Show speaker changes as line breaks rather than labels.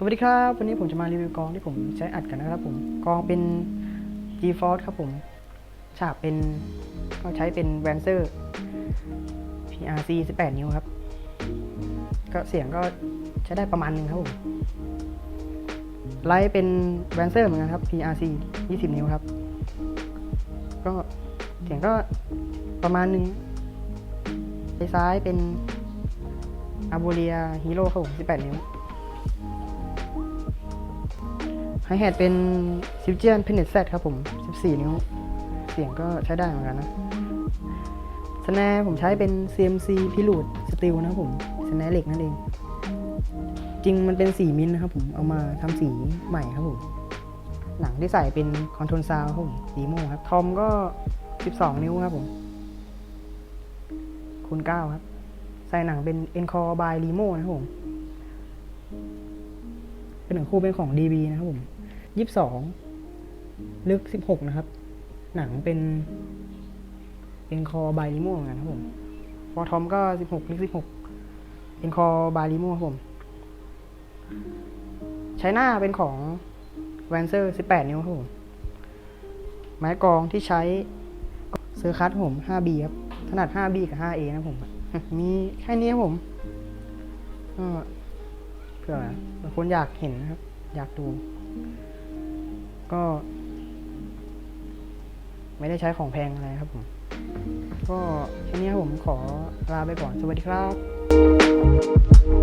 สวัสดีครับ วันนี้ผมจะมารีวิวกองที่ผมใช้อัดกันนะครับผมกองเป็น G-Force ครับผมฉากเป็นก็ใช้เป็น v a n c e r PRC 18 นิ้วครับ ก็เสียงก็ใช้ได้ประมาณหนึงครับผมไลท์เป็น v a n c e r เหมือนกันครับ PRC 20 นิ้วครับ ก็เสียงก็ประมาณหนึงไปซ้ายเป็น a b o l i a Hero ครับผม18 นิ้ว ไฮแฮทเป็นซิ g เจียนเพนเนตแซครับผม 14 นิ้ว เสียงก็ใช้ได้เหมือนกันนะสแนร์ผมใช้เป็น CMC พิลูดสตีลนะครับผมสแนร์เหล็กนั่นเอง จริงมันเป็นสีมินนะครับผม เอามาทำสีใหม่ครับผม หนังที่ใส่เป็นคอนโทรลซาวครับผมดีโมครับ ทอมก็ 12 นิ้วครับผม คูณ 9 ครับ ใส่หนังเป็น Encore by Limo นะครับผม เป็นหนังคู่เป็นของ DB นะครับผม ยี่สิบสองลึกสิบหกนะครับ หนังเป็น เป็นคอบายลิโมเหมือนกันครับผมฟอทอมก็สิบหกลึกสิบหกเป็นคอบายลิโมครับผมใช้หน้าเป็นของแวนเซอร์สิบแปดนิ้วครับผมไม้กรองที่ใช้เซอร์คัตผม 5B ครับถนัด 5B กับ 5A นะครับผม มีแค่นี้ครับผมเผื่อบางคนอยากเห็นนะครับ อยากดู ก็ ไม่ได้ใช้ของแพงอะไรครับผม ก็แค่นี้ผมขอลาไปก่อน สวัสดีครับ